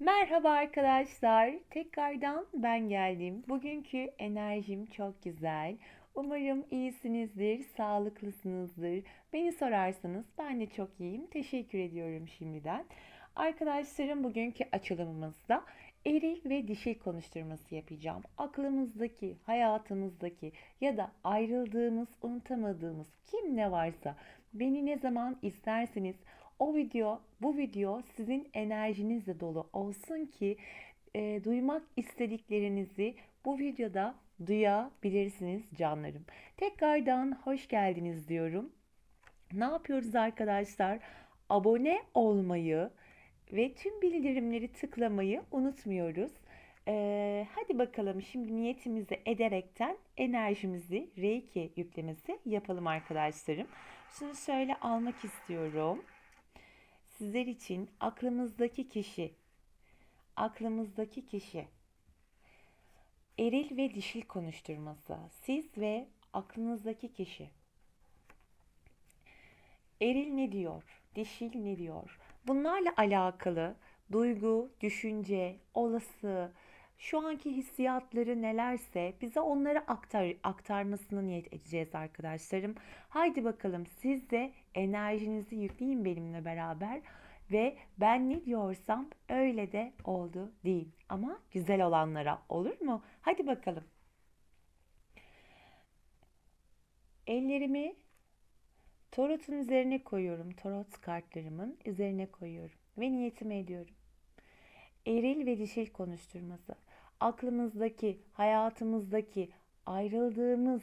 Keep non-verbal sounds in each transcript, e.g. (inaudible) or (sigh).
Merhaba arkadaşlar. Tekrardan ben geldim. Bugünkü enerjim çok güzel. Umarım iyisinizdir, sağlıklısınızdır. Beni sorarsanız ben de çok iyiyim. Teşekkür ediyorum şimdiden. Arkadaşlarım bugünkü açılımımızda eril ve dişil konuşturması yapacağım. Aklımızdaki, hayatımızdaki ya da ayrıldığımız, unutamadığımız kim ne varsa beni ne zaman isterseniz o video, bu video sizin enerjinizle dolu olsun ki e, duymak istediklerinizi bu videoda duyabilirsiniz canlarım. Tekrardan hoş geldiniz diyorum. Ne yapıyoruz arkadaşlar? Abone olmayı ve tüm bildirimleri tıklamayı unutmuyoruz. Ee, hadi bakalım şimdi niyetimizi ederekten enerjimizi Reiki yüklemesi yapalım arkadaşlarım. Şunu şöyle almak istiyorum sizler için aklımızdaki kişi, aklımızdaki kişi, eril ve dişil konuşturması, siz ve aklınızdaki kişi. Eril ne diyor? Dişil ne diyor? Bunlarla alakalı duygu, düşünce, olası, şu anki hissiyatları nelerse bize onları aktar, aktarmasını niyet edeceğiz arkadaşlarım. Haydi bakalım siz de enerjinizi yükleyin benimle beraber ve ben ne diyorsam öyle de oldu değil. Ama güzel olanlara olur mu? Hadi bakalım. Ellerimi tarotun üzerine koyuyorum. Tarot kartlarımın üzerine koyuyorum ve niyetimi ediyorum eril ve dişil konuşturması, aklımızdaki, hayatımızdaki ayrıldığımız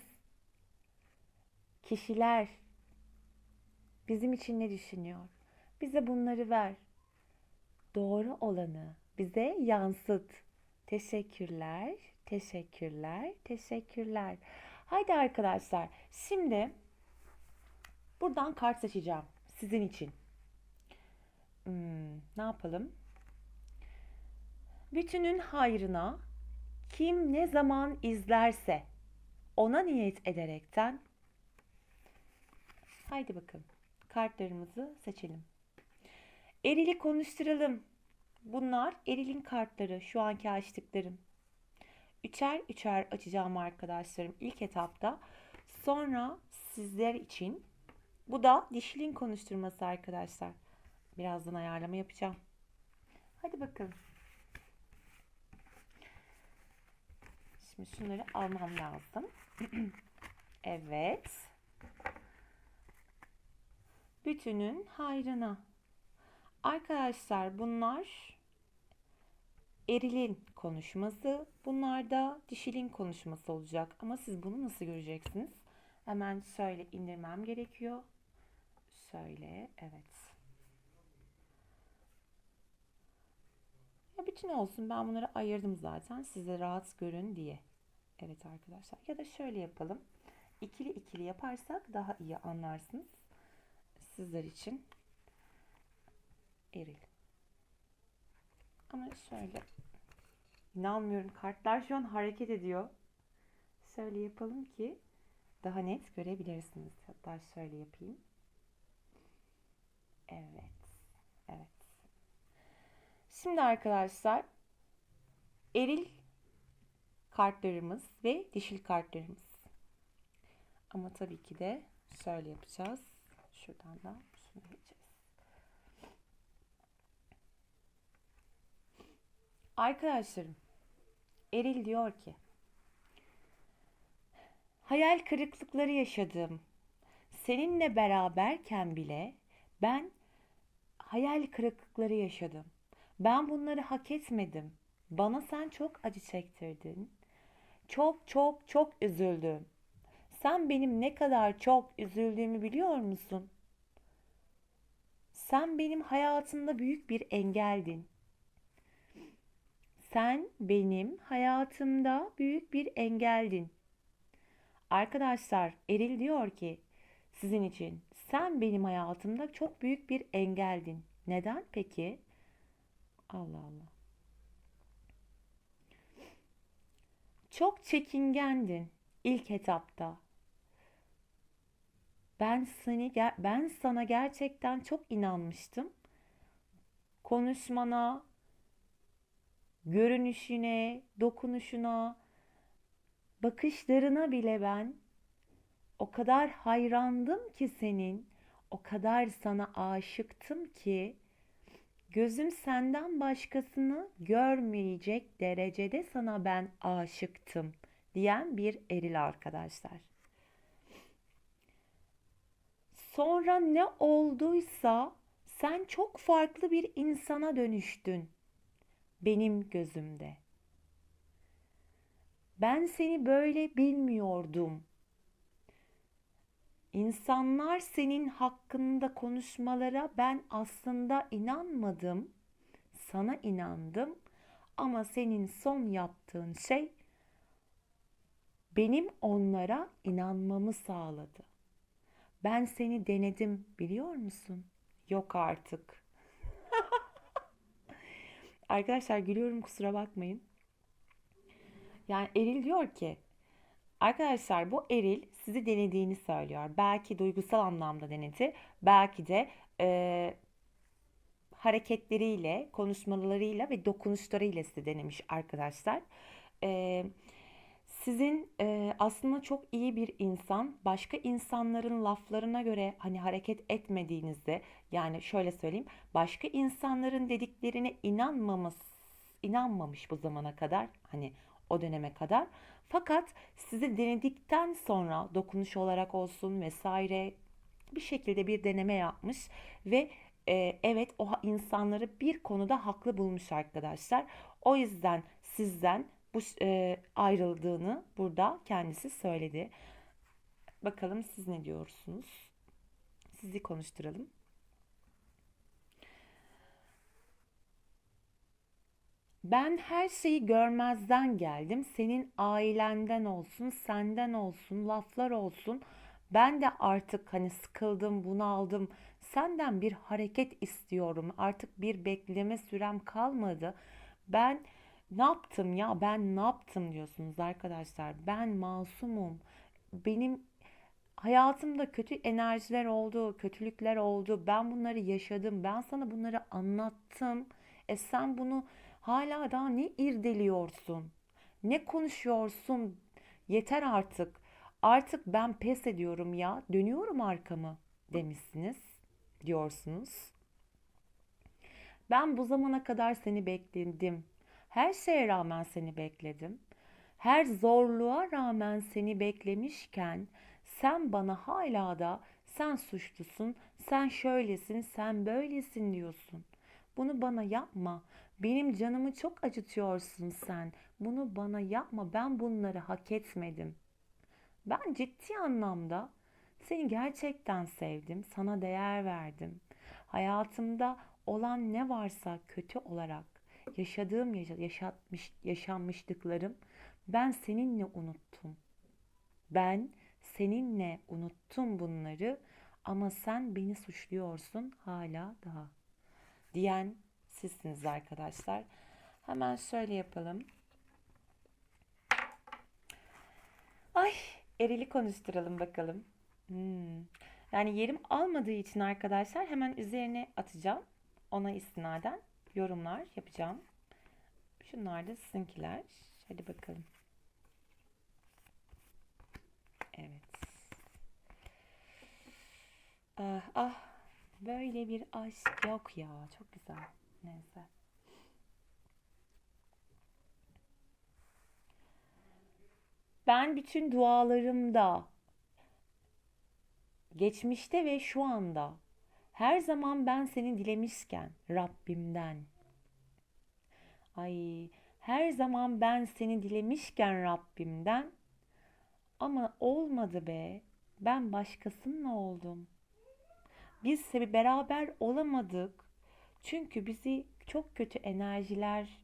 kişiler bizim için ne düşünüyor? Bize bunları ver. Doğru olanı bize yansıt. Teşekkürler, teşekkürler, teşekkürler. Haydi arkadaşlar, şimdi buradan kart seçeceğim sizin için. Hmm, ne yapalım? Bütünün hayrına kim ne zaman izlerse ona niyet ederekten haydi bakın kartlarımızı seçelim. Erili konuşturalım. Bunlar erilin kartları şu anki açtıklarım. Üçer üçer açacağım arkadaşlarım ilk etapta. Sonra sizler için bu da dişilin konuşturması arkadaşlar. Birazdan ayarlama yapacağım. Hadi bakalım. Şimdi şunları almam lazım. (clears throat) evet. Bütünün hayrına. Arkadaşlar bunlar erilin konuşması. Bunlar da dişilin konuşması olacak. Ama siz bunu nasıl göreceksiniz? Hemen şöyle indirmem gerekiyor. Şöyle evet. Ya bütün olsun ben bunları ayırdım zaten size rahat görün diye. Evet arkadaşlar ya da şöyle yapalım. İkili ikili yaparsak daha iyi anlarsınız. Sizler için eril. Ama şöyle inanmıyorum kartlar şu an hareket ediyor. Şöyle yapalım ki daha net görebilirsiniz. Hatta şöyle yapayım. Evet. Evet. Şimdi arkadaşlar eril kartlarımız ve dişil kartlarımız. Ama tabii ki de şöyle yapacağız. Şuradan da geçeceğiz. Arkadaşlarım Eril diyor ki Hayal kırıklıkları yaşadım. Seninle beraberken bile ben hayal kırıklıkları yaşadım. Ben bunları hak etmedim. Bana sen çok acı çektirdin. Çok çok çok üzüldüm. Sen benim ne kadar çok üzüldüğümü biliyor musun? Sen benim hayatımda büyük bir engeldin. Sen benim hayatımda büyük bir engeldin. Arkadaşlar Eril diyor ki sizin için sen benim hayatımda çok büyük bir engeldin. Neden peki? Allah Allah. Çok çekingendin ilk etapta. Ben seni ben sana gerçekten çok inanmıştım. Konuşmana, görünüşüne, dokunuşuna, bakışlarına bile ben o kadar hayrandım ki senin, o kadar sana aşıktım ki gözüm senden başkasını görmeyecek derecede sana ben aşıktım diyen bir eril arkadaşlar. Sonra ne olduysa sen çok farklı bir insana dönüştün benim gözümde. Ben seni böyle bilmiyordum. İnsanlar senin hakkında konuşmalara ben aslında inanmadım. Sana inandım ama senin son yaptığın şey benim onlara inanmamı sağladı. Ben seni denedim biliyor musun? Yok artık. (laughs) Arkadaşlar gülüyorum kusura bakmayın. Yani Eril diyor ki Arkadaşlar bu eril sizi denediğini söylüyor. Belki duygusal anlamda denedi. Belki de e, hareketleriyle, konuşmalarıyla ve dokunuşlarıyla sizi denemiş arkadaşlar. E, sizin e, aslında çok iyi bir insan, başka insanların laflarına göre hani hareket etmediğinizde, yani şöyle söyleyeyim, başka insanların dediklerine inanmamış, inanmamış bu zamana kadar, hani o döneme kadar. Fakat sizi denedikten sonra dokunuş olarak olsun vesaire bir şekilde bir deneme yapmış ve e, evet o insanları bir konuda haklı bulmuş arkadaşlar. O yüzden sizden bu e, ayrıldığını burada kendisi söyledi. Bakalım siz ne diyorsunuz? Sizi konuşturalım. Ben her şeyi görmezden geldim. Senin ailenden olsun, senden olsun, laflar olsun. Ben de artık hani sıkıldım, bunaldım. Senden bir hareket istiyorum. Artık bir bekleme sürem kalmadı. Ben ne yaptım ya? Ben ne yaptım diyorsunuz arkadaşlar. Ben masumum. Benim hayatımda kötü enerjiler oldu, kötülükler oldu. Ben bunları yaşadım. Ben sana bunları anlattım. E sen bunu Hala daha ne irdeliyorsun? Ne konuşuyorsun? Yeter artık. Artık ben pes ediyorum ya. Dönüyorum arkamı demişsiniz diyorsunuz. Ben bu zamana kadar seni bekledim. Her şeye rağmen seni bekledim. Her zorluğa rağmen seni beklemişken sen bana hala da sen suçlusun, sen şöylesin, sen böylesin diyorsun. Bunu bana yapma. Benim canımı çok acıtıyorsun sen. Bunu bana yapma. Ben bunları hak etmedim. Ben ciddi anlamda seni gerçekten sevdim. Sana değer verdim. Hayatımda olan ne varsa kötü olarak yaşadığım yaşatmış yaşanmışlıklarım ben seninle unuttum. Ben seninle unuttum bunları ama sen beni suçluyorsun hala daha diyen sizsiniz arkadaşlar. Hemen şöyle yapalım. Ay erili konuşturalım bakalım. Hmm. Yani yerim almadığı için arkadaşlar hemen üzerine atacağım. Ona istinaden yorumlar yapacağım. Şunlar da sizinkiler. Hadi bakalım. Evet. Ah ah böyle bir aşk yok ya. Çok güzel. Neyse. Ben bütün dualarımda, geçmişte ve şu anda her zaman ben seni dilemişken Rabbimden. Ay her zaman ben seni dilemişken Rabbimden ama olmadı be. Ben başkasınınla oldum. Biz beraber olamadık. Çünkü bizi çok kötü enerjiler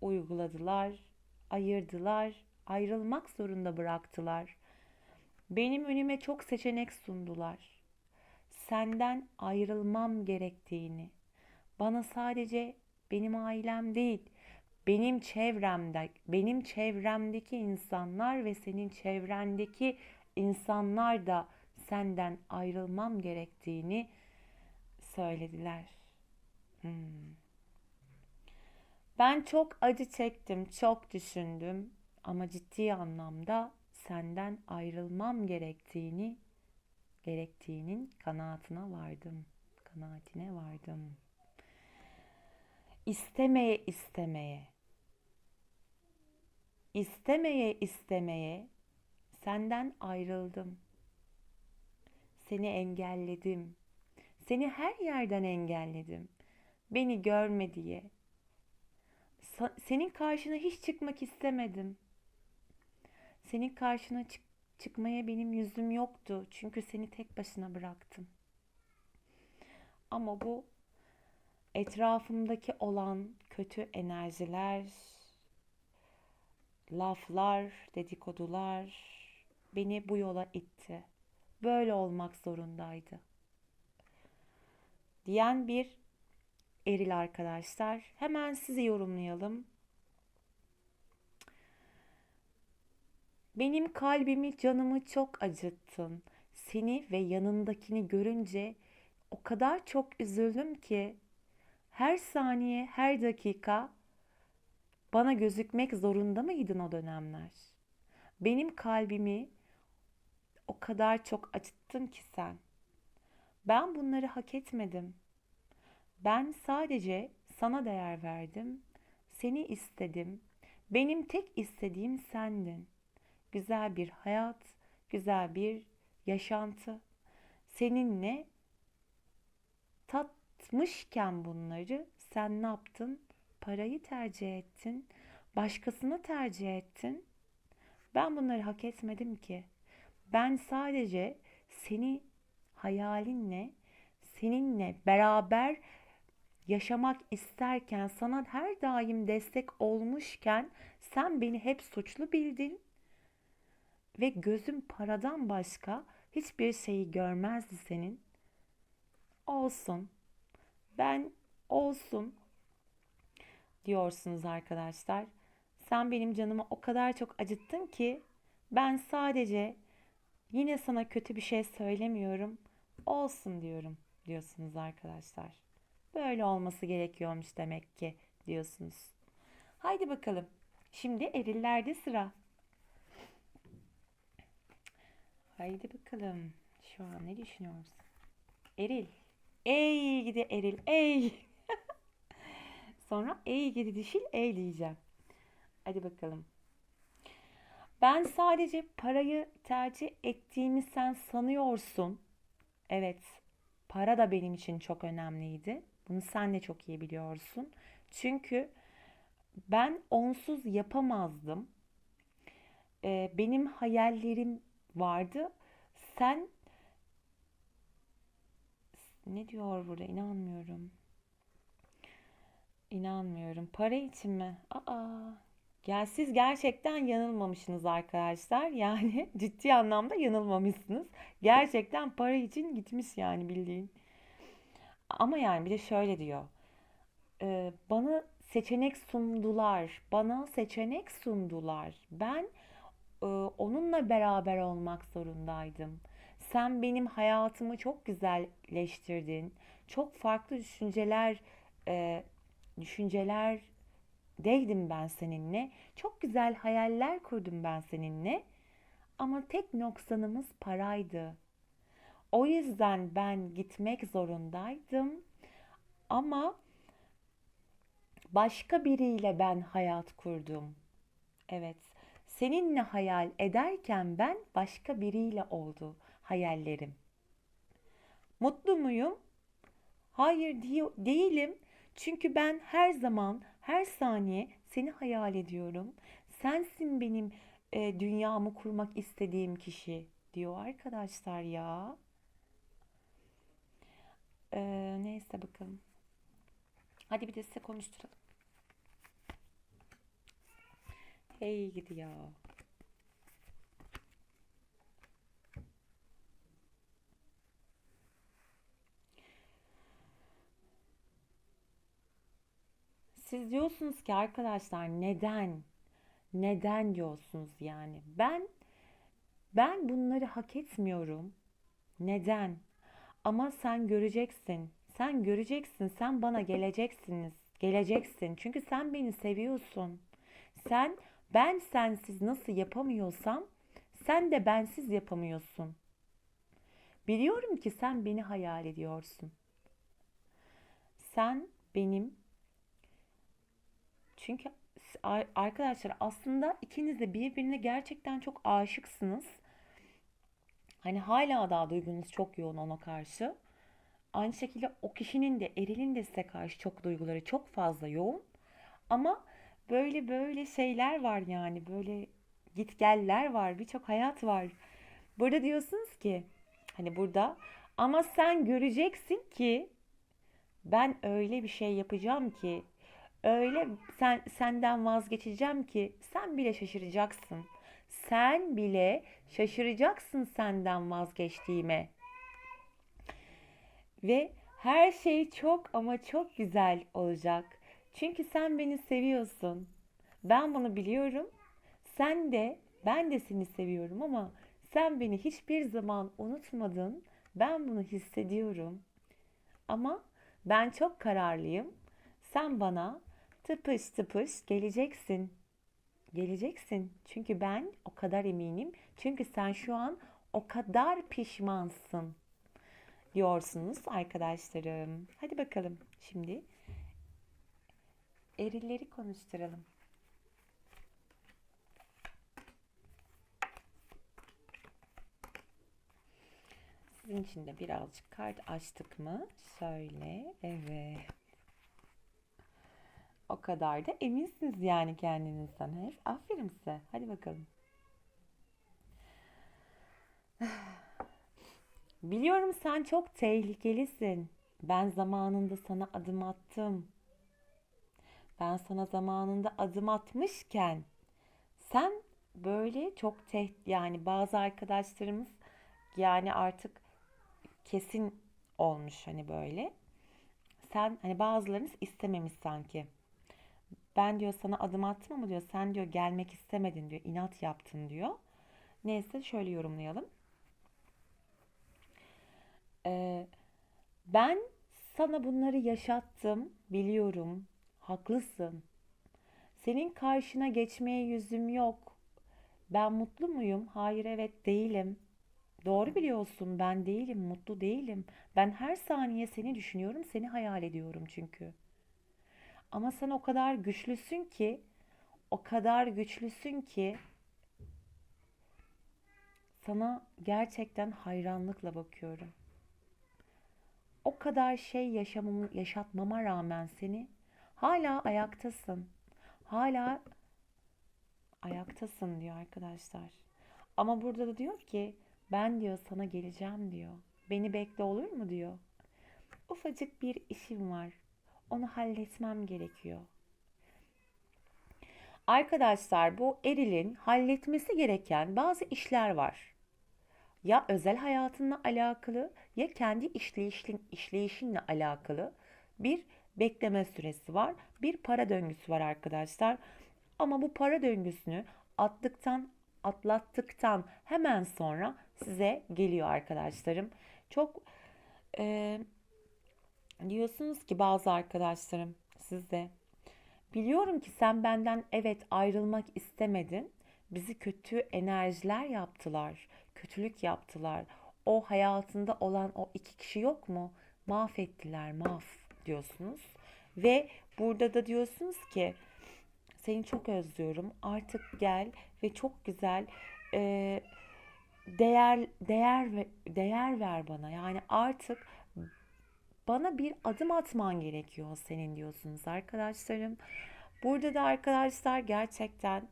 uyguladılar, ayırdılar, ayrılmak zorunda bıraktılar. Benim önüme çok seçenek sundular. Senden ayrılmam gerektiğini, bana sadece benim ailem değil, benim çevremde, benim çevremdeki insanlar ve senin çevrendeki insanlar da senden ayrılmam gerektiğini söylediler. Hmm. Ben çok acı çektim, çok düşündüm ama ciddi anlamda senden ayrılmam gerektiğini gerektiğinin kanaatine vardım. Kanaatine vardım. İstemeye istemeye istemeye istemeye senden ayrıldım. Seni engelledim. Seni her yerden engelledim. Beni görme diye. Senin karşına hiç çıkmak istemedim. Senin karşına çık- çıkmaya benim yüzüm yoktu. Çünkü seni tek başına bıraktım. Ama bu etrafımdaki olan kötü enerjiler, laflar, dedikodular beni bu yola itti. Böyle olmak zorundaydı. Diyen bir eril arkadaşlar. Hemen sizi yorumlayalım. Benim kalbimi, canımı çok acıttın. Seni ve yanındakini görünce o kadar çok üzüldüm ki her saniye, her dakika bana gözükmek zorunda mıydın o dönemler? Benim kalbimi o kadar çok acıttın ki sen. Ben bunları hak etmedim. Ben sadece sana değer verdim. Seni istedim. Benim tek istediğim sendin. Güzel bir hayat, güzel bir yaşantı. Seninle tatmışken bunları sen ne yaptın? Parayı tercih ettin. Başkasını tercih ettin. Ben bunları hak etmedim ki. Ben sadece seni hayalinle, seninle beraber yaşamak isterken, sana her daim destek olmuşken sen beni hep suçlu bildin ve gözüm paradan başka hiçbir şeyi görmezdi senin. Olsun. Ben olsun diyorsunuz arkadaşlar. Sen benim canımı o kadar çok acıttın ki ben sadece yine sana kötü bir şey söylemiyorum. Olsun diyorum diyorsunuz arkadaşlar. Böyle olması gerekiyormuş demek ki diyorsunuz. Haydi bakalım. Şimdi erillerde sıra. Haydi bakalım. Şu an ne düşünüyoruz? Eril. Ey gidi eril. Ey. Sonra ey gidi dişil ey diyeceğim. Hadi bakalım. Ben sadece parayı tercih ettiğimi sen sanıyorsun. Evet, para da benim için çok önemliydi. Bunu sen de çok iyi biliyorsun. Çünkü ben onsuz yapamazdım. Ee, benim hayallerim vardı. Sen ne diyor burada? İnanmıyorum. İnanmıyorum. Para için mi? Aa, ya siz gerçekten yanılmamışsınız arkadaşlar. Yani (laughs) ciddi anlamda yanılmamışsınız. Gerçekten para için gitmiş yani bildiğin. Ama yani bir de şöyle diyor. Ee, bana seçenek sundular. Bana seçenek sundular. Ben e, onunla beraber olmak zorundaydım. Sen benim hayatımı çok güzelleştirdin. Çok farklı düşünceler e, düşünceler Deydim ben seninle. Çok güzel hayaller kurdum ben seninle. Ama tek noksanımız paraydı. O yüzden ben gitmek zorundaydım. Ama başka biriyle ben hayat kurdum. Evet. Seninle hayal ederken ben başka biriyle oldu hayallerim. Mutlu muyum? Hayır değilim. Çünkü ben her zaman, her saniye seni hayal ediyorum. Sensin benim e, dünyamı kurmak istediğim kişi diyor arkadaşlar ya. Ee, neyse bakalım. Hadi bir de size konuşturalım. Hey gidi. Siz diyorsunuz ki arkadaşlar neden? Neden diyorsunuz yani? Ben ben bunları hak etmiyorum. Neden? Ama sen göreceksin. Sen göreceksin. Sen bana geleceksiniz. Geleceksin. Çünkü sen beni seviyorsun. Sen ben sensiz nasıl yapamıyorsam sen de bensiz yapamıyorsun. Biliyorum ki sen beni hayal ediyorsun. Sen benim çünkü ar- arkadaşlar aslında ikiniz de birbirine gerçekten çok aşıksınız. Hani hala daha duygunuz çok yoğun ona karşı. Aynı şekilde o kişinin de Eril'in de size karşı çok duyguları çok fazla yoğun. Ama böyle böyle şeyler var yani böyle gitgeller var birçok hayat var. Burada diyorsunuz ki hani burada ama sen göreceksin ki ben öyle bir şey yapacağım ki öyle sen senden vazgeçeceğim ki sen bile şaşıracaksın. Sen bile şaşıracaksın senden vazgeçtiğime. Ve her şey çok ama çok güzel olacak. Çünkü sen beni seviyorsun. Ben bunu biliyorum. Sen de ben de seni seviyorum ama sen beni hiçbir zaman unutmadın. Ben bunu hissediyorum. Ama ben çok kararlıyım. Sen bana tıpış tıpış geleceksin. Geleceksin. Çünkü ben o kadar eminim. Çünkü sen şu an o kadar pişmansın diyorsunuz arkadaşlarım. Hadi bakalım şimdi erilleri konuşturalım. Sizin için de birazcık kart açtık mı? Şöyle, evet. O kadar da eminsiniz yani kendinizden. Hep aferin size. Hadi bakalım. (sighs) Biliyorum sen çok tehlikelisin. Ben zamanında sana adım attım. Ben sana zamanında adım atmışken sen böyle çok tehdit yani bazı arkadaşlarımız yani artık kesin olmuş hani böyle. Sen hani bazılarınız istememiş sanki. Ben diyor sana adım attım ama diyor sen diyor gelmek istemedin diyor. inat yaptın diyor. Neyse şöyle yorumlayalım. Ee, ben sana bunları yaşattım, biliyorum. Haklısın. Senin karşına geçmeye yüzüm yok. Ben mutlu muyum? Hayır, evet değilim. Doğru biliyorsun, ben değilim, mutlu değilim. Ben her saniye seni düşünüyorum, seni hayal ediyorum çünkü. Ama sen o kadar güçlüsün ki, o kadar güçlüsün ki sana gerçekten hayranlıkla bakıyorum. O kadar şey yaşamamı, yaşatmama rağmen seni hala ayaktasın. Hala ayaktasın diyor arkadaşlar. Ama burada da diyor ki ben diyor sana geleceğim diyor. Beni bekle olur mu diyor. Ufacık bir işim var. Onu halletmem gerekiyor. Arkadaşlar bu Eril'in halletmesi gereken bazı işler var. Ya özel hayatınla alakalı ya kendi işleyişin, işleyişinle alakalı bir bekleme süresi var. Bir para döngüsü var arkadaşlar. Ama bu para döngüsünü attıktan atlattıktan hemen sonra size geliyor arkadaşlarım. Çok e, diyorsunuz ki bazı arkadaşlarım sizde biliyorum ki sen benden evet ayrılmak istemedin. Bizi kötü enerjiler yaptılar. Kötülük yaptılar. O hayatında olan o iki kişi yok mu? Mahvettiler, mahv diyorsunuz. Ve burada da diyorsunuz ki seni çok özlüyorum. Artık gel ve çok güzel e, değer değer değer ver bana. Yani artık bana bir adım atman gerekiyor senin diyorsunuz arkadaşlarım. Burada da arkadaşlar gerçekten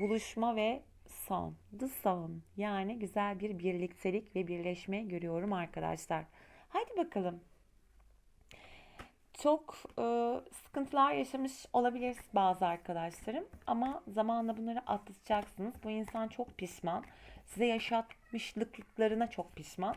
buluşma ve son. The son. Yani güzel bir birliktelik ve birleşme görüyorum arkadaşlar. Haydi bakalım. Çok e, sıkıntılar yaşamış olabilir bazı arkadaşlarım ama zamanla bunları atlatacaksınız. Bu insan çok pişman. Size yaşatmışlıklarına çok pişman.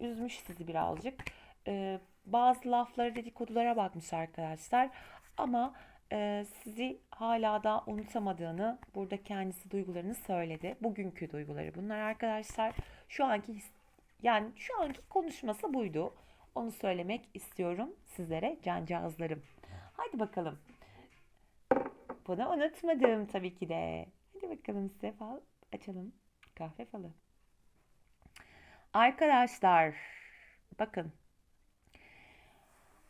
Üzmüş sizi birazcık. E, bazı lafları dedikodulara bakmış arkadaşlar. Ama e, sizi hala da unutamadığını burada kendisi duygularını söyledi. Bugünkü duyguları bunlar arkadaşlar. Şu anki yani şu anki konuşması buydu. Onu söylemek istiyorum sizlere cancağızlarım. Hadi bakalım. Bunu unutmadım tabii ki de. Hadi bakalım size fal açalım. Kahve falı. Arkadaşlar bakın.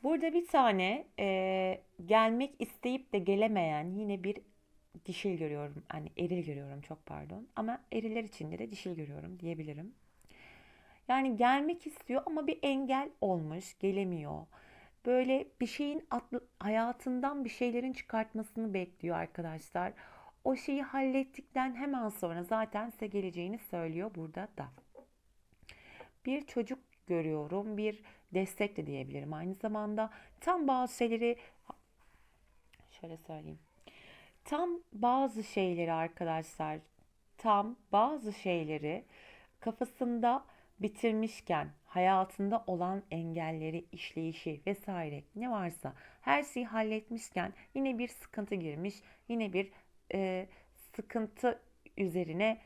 Burada bir tane e, gelmek isteyip de gelemeyen yine bir dişil görüyorum. Hani eril görüyorum çok pardon. Ama eriller içinde de dişil görüyorum diyebilirim. Yani gelmek istiyor ama bir engel olmuş, gelemiyor. Böyle bir şeyin atlı, hayatından bir şeylerin çıkartmasını bekliyor arkadaşlar. O şeyi hallettikten hemen sonra zaten size geleceğini söylüyor burada da. Bir çocuk görüyorum, bir destek de diyebilirim aynı zamanda. Tam bazı şeyleri şöyle söyleyeyim. Tam bazı şeyleri arkadaşlar, tam bazı şeyleri kafasında bitirmişken hayatında olan engelleri, işleyişi vesaire ne varsa her şeyi halletmişken yine bir sıkıntı girmiş. Yine bir e, sıkıntı üzerine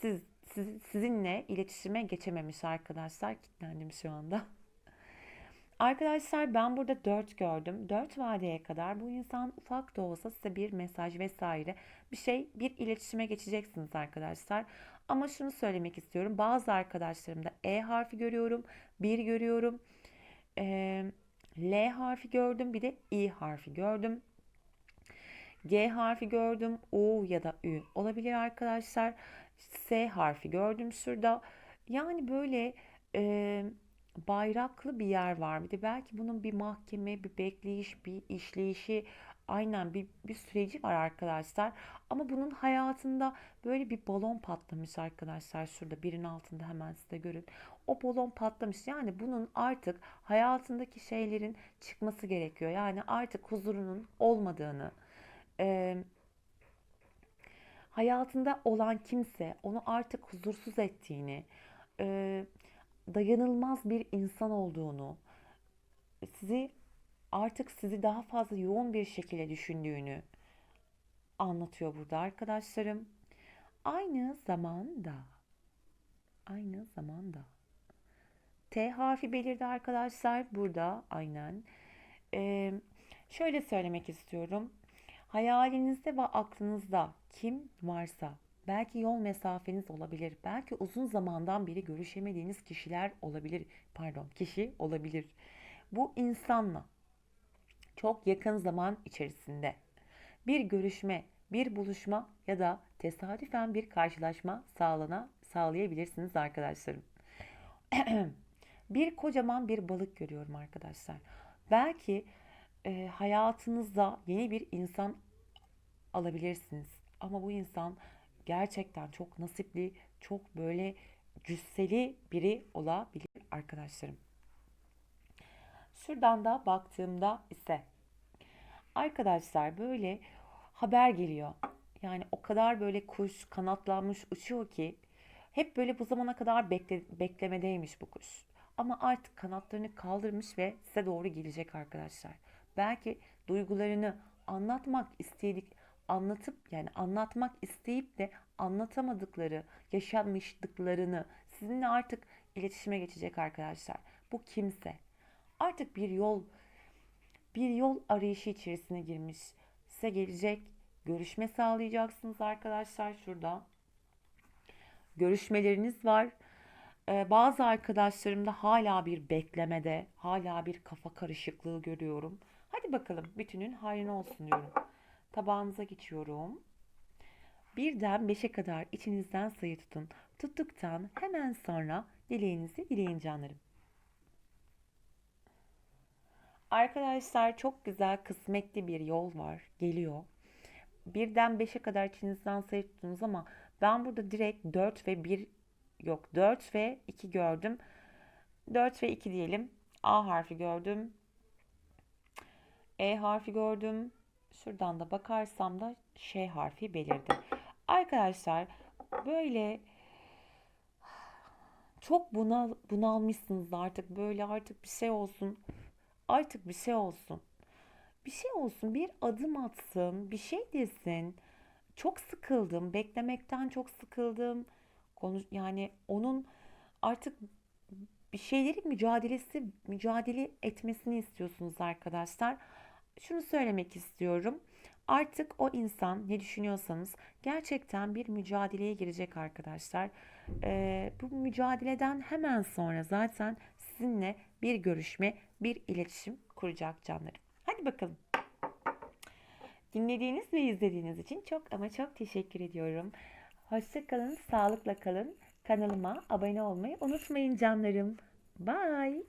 siz, siz sizinle iletişime geçememiş arkadaşlar. Kilitlendim şu anda. Arkadaşlar ben burada 4 gördüm. 4 vadeye kadar bu insan ufak da olsa size bir mesaj vesaire bir şey bir iletişime geçeceksiniz arkadaşlar. Ama şunu söylemek istiyorum. Bazı arkadaşlarımda E harfi görüyorum. 1 görüyorum. E, L harfi gördüm. Bir de İ harfi gördüm. G harfi gördüm. U ya da Ü olabilir arkadaşlar. S harfi gördüm şurada. Yani böyle e, bayraklı bir yer var. Bir de belki bunun bir mahkeme, bir bekleyiş, bir işleyişi aynen bir, bir süreci var arkadaşlar. Ama bunun hayatında böyle bir balon patlamış arkadaşlar. Şurada birin altında hemen size görün. O balon patlamış. Yani bunun artık hayatındaki şeylerin çıkması gerekiyor. Yani artık huzurunun olmadığını, e, hayatında olan kimse onu artık huzursuz ettiğini, e, dayanılmaz bir insan olduğunu, sizi artık sizi daha fazla yoğun bir şekilde düşündüğünü anlatıyor burada arkadaşlarım. Aynı zamanda aynı zamanda T harfi belirdi arkadaşlar burada aynen. Ee, şöyle söylemek istiyorum. Hayalinizde ve aklınızda kim varsa belki yol mesafeniz olabilir. Belki uzun zamandan beri görüşemediğiniz kişiler olabilir. Pardon, kişi olabilir. Bu insanla çok yakın zaman içerisinde bir görüşme, bir buluşma ya da tesadüfen bir karşılaşma sağlana sağlayabilirsiniz arkadaşlarım. (clears throat) bir kocaman bir balık görüyorum arkadaşlar. Belki e, hayatınızda yeni bir insan alabilirsiniz. Ama bu insan gerçekten çok nasipli, çok böyle cüsseli biri olabilir arkadaşlarım. Şuradan da baktığımda ise arkadaşlar böyle haber geliyor. Yani o kadar böyle kuş kanatlanmış uçuyor ki hep böyle bu zamana kadar bekle, beklemedeymiş bu kuş. Ama artık kanatlarını kaldırmış ve size doğru gelecek arkadaşlar. Belki duygularını anlatmak istedik anlatıp yani anlatmak isteyip de anlatamadıkları, yaşanmışlıklarını sizinle artık iletişime geçecek arkadaşlar. Bu kimse artık bir yol bir yol arayışı içerisine girmiş. Size gelecek, görüşme sağlayacaksınız arkadaşlar şurada. Görüşmeleriniz var. Ee, bazı arkadaşlarımda hala bir beklemede, hala bir kafa karışıklığı görüyorum. Hadi bakalım bütünün hayrına olsun diyorum. Tabağınıza geçiyorum. Birden beşe kadar içinizden sayı tutun. Tuttuktan hemen sonra dileğinizi dileyin canlarım. Arkadaşlar çok güzel kısmetli bir yol var. Geliyor. Birden beşe kadar içinizden sayı tuttunuz ama ben burada direkt 4 ve 1 yok 4 ve 2 gördüm. 4 ve 2 diyelim. A harfi gördüm. E harfi gördüm. Şuradan da bakarsam da Ş harfi belirdi. Arkadaşlar böyle çok bunal, bunalmışsınız artık böyle artık bir şey olsun. Artık bir şey olsun. Bir şey olsun bir adım atsın bir şey desin. Çok sıkıldım beklemekten çok sıkıldım. Konu, yani onun artık bir şeylerin mücadelesi mücadele etmesini istiyorsunuz arkadaşlar. Şunu söylemek istiyorum. Artık o insan ne düşünüyorsanız gerçekten bir mücadeleye girecek arkadaşlar. Ee, bu mücadeleden hemen sonra zaten sizinle bir görüşme, bir iletişim kuracak canlarım. Hadi bakalım. Dinlediğiniz ve izlediğiniz için çok ama çok teşekkür ediyorum. Hoşça kalın, sağlıkla kalın. Kanalıma abone olmayı unutmayın canlarım. Bye.